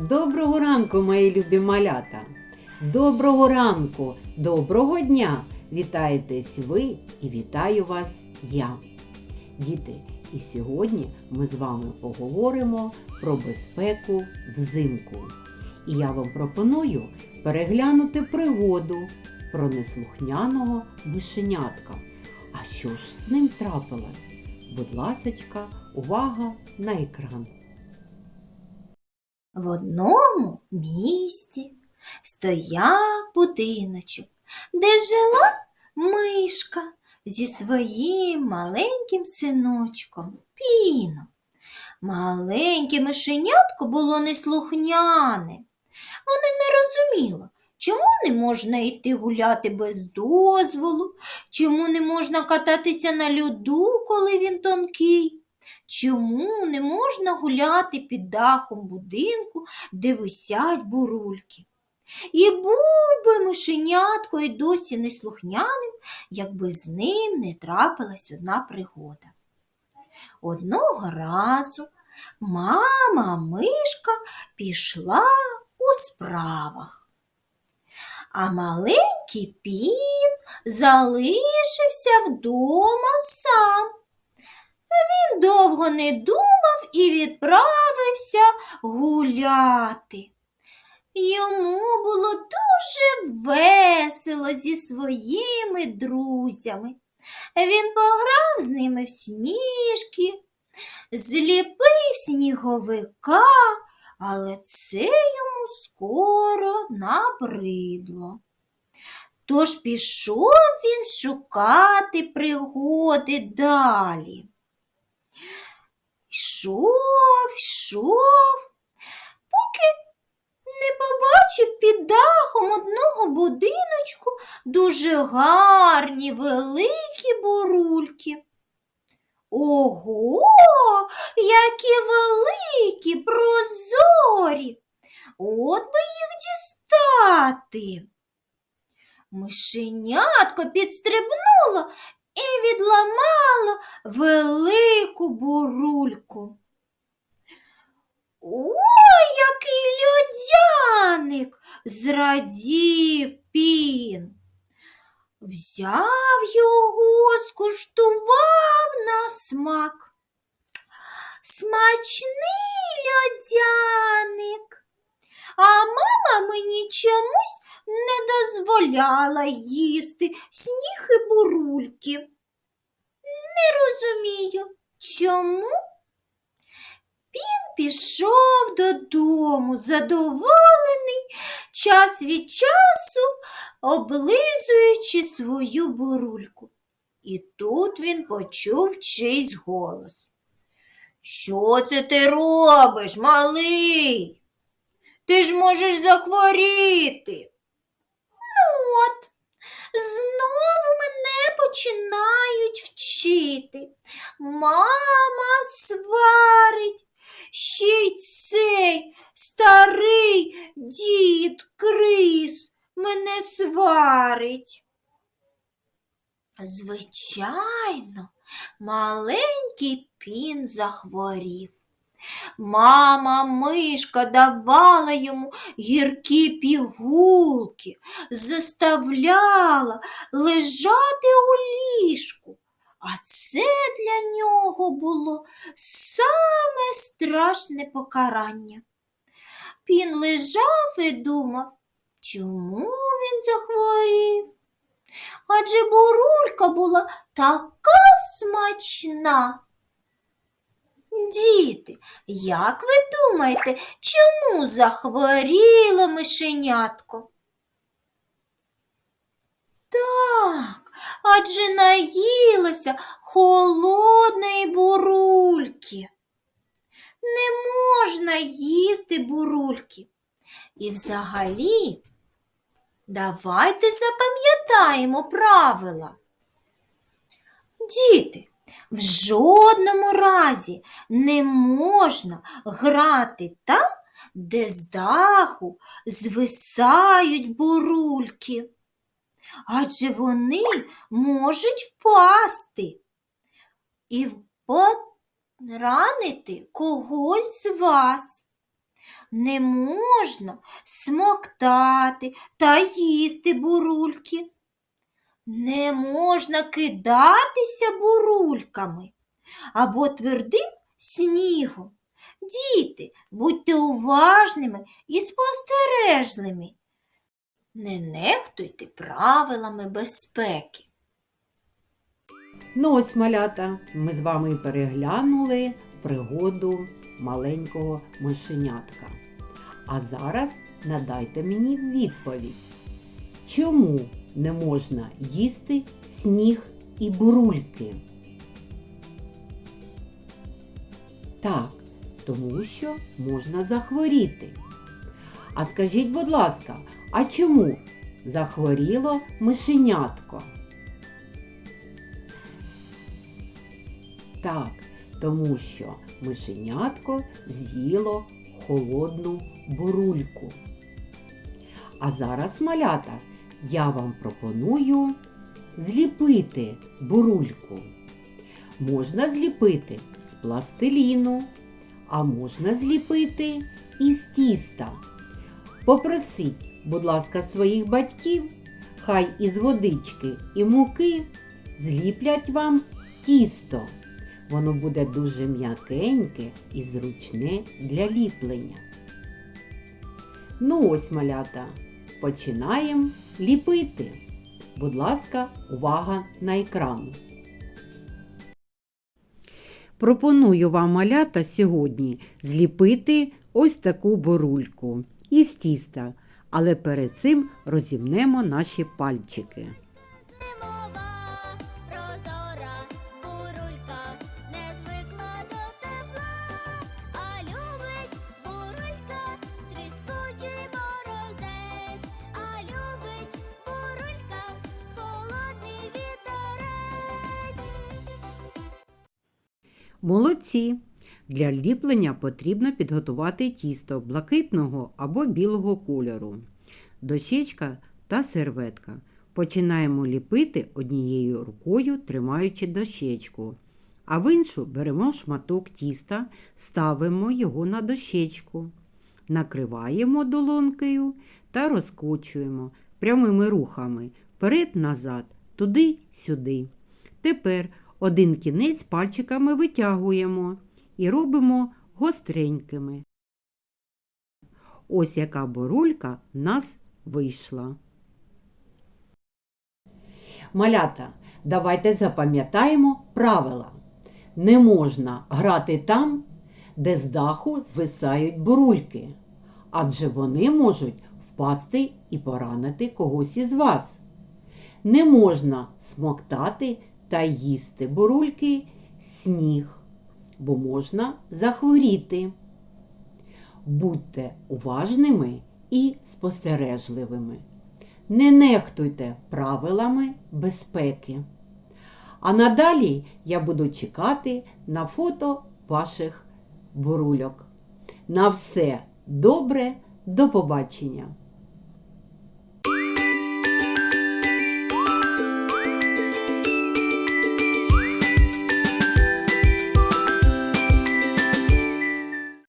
Доброго ранку, мої любі малята! Доброго ранку, доброго дня! Вітаєтесь ви і вітаю вас я. Діти, і сьогодні ми з вами поговоримо про безпеку взимку. І я вам пропоную переглянути пригоду про неслухняного мишенятка. А що ж з ним трапилось? Будь ласочка, увага на екран. В одному місті стояв будиночок, де жила мишка зі своїм маленьким синочком Піном. Маленьке мишенятко було неслухняне. Воно не розуміло, чому не можна йти гуляти без дозволу, чому не можна кататися на льоду, коли він тонкий. Чому не можна гуляти під дахом будинку, де висять бурульки? І був би мишенятко й досі неслухняним, якби з ним не трапилась одна пригода. Одного разу мама мишка пішла у справах, а маленький пін залишився вдома сам. Він довго не думав і відправився гуляти. Йому було дуже весело зі своїми друзями. Він пограв з ними в сніжки, зліпив сніговика, але це йому скоро набридло. Тож пішов він шукати пригоди далі. Йшов, йшов, поки не побачив під дахом одного будиночку дуже гарні великі бурульки. Ого, які великі, прозорі! От би їх дістати. Мишенятко підстрибнуло і відламало велику бурульку. Ой, який льодяник! зрадів пін. Взяв його, скуштував на смак. Смачний льодяник. А мама мені чомусь не дозволяла їсти сніг і бурульки. Не розумію, чому? Він пішов додому, задоволений, час від часу облизуючи свою бурульку. І тут він почув чийсь голос. Що це ти робиш, малий? Ти ж можеш захворіти. Ну от, починають вчити. Мама сварить, ще й цей старий дід Крис мене сварить. Звичайно, маленький пін захворів. Мама мишка давала йому гіркі пігулки, заставляла лежати у ліжку, а це для нього було саме страшне покарання. Пін лежав і думав, чому він захворів? Адже бурулька була така смачна. Діти, як ви думаєте, чому захворіло мишенятко? Так, адже наїлося холодної бурульки. Не можна їсти бурульки. І взагалі, давайте запам'ятаємо правила. Діти, в жодному разі не можна грати там, де з даху звисають бурульки, адже вони можуть впасти і поранити когось з вас. не можна смоктати та їсти бурульки. Не можна кидатися бурульками або твердим снігом. Діти, будьте уважними і спостережливими. Не нехтуйте правилами безпеки. Ну ось малята, ми з вами переглянули пригоду маленького мишенятка. А зараз надайте мені відповідь. Чому не можна їсти сніг і бурульки? Так, тому що можна захворіти. А скажіть, будь ласка, а чому захворіло мишенятко? Так, тому що мишенятко з'їло холодну бурульку. А зараз, малята, я вам пропоную зліпити бурульку. Можна зліпити з пластиліну, а можна зліпити із тіста. Попросіть, будь ласка, своїх батьків, хай із водички і муки зліплять вам тісто. Воно буде дуже м'якеньке і зручне для ліплення. Ну ось, малята, починаємо ліпити. Будь ласка, увага на екран. Пропоную вам малята сьогодні зліпити ось таку бурульку із тіста, але перед цим розімнемо наші пальчики. Молодці! Для ліплення потрібно підготувати тісто блакитного або білого кольору, дощечка та серветка. Починаємо ліпити однією рукою, тримаючи дощечку, а в іншу беремо шматок тіста, ставимо його на дощечку, накриваємо долонкою та розкочуємо прямими рухами вперед-назад, туди-сюди. Тепер один кінець пальчиками витягуємо і робимо гостренькими. Ось яка бурулька в нас вийшла. Малята, давайте запам'ятаємо правила. Не можна грати там, де з даху звисають бурульки, адже вони можуть впасти і поранити когось із вас. Не можна смоктати та їсти бурульки сніг, бо можна захворіти. Будьте уважними і спостережливими. Не нехтуйте правилами безпеки. А надалі я буду чекати на фото ваших бурульок. На все добре, до побачення!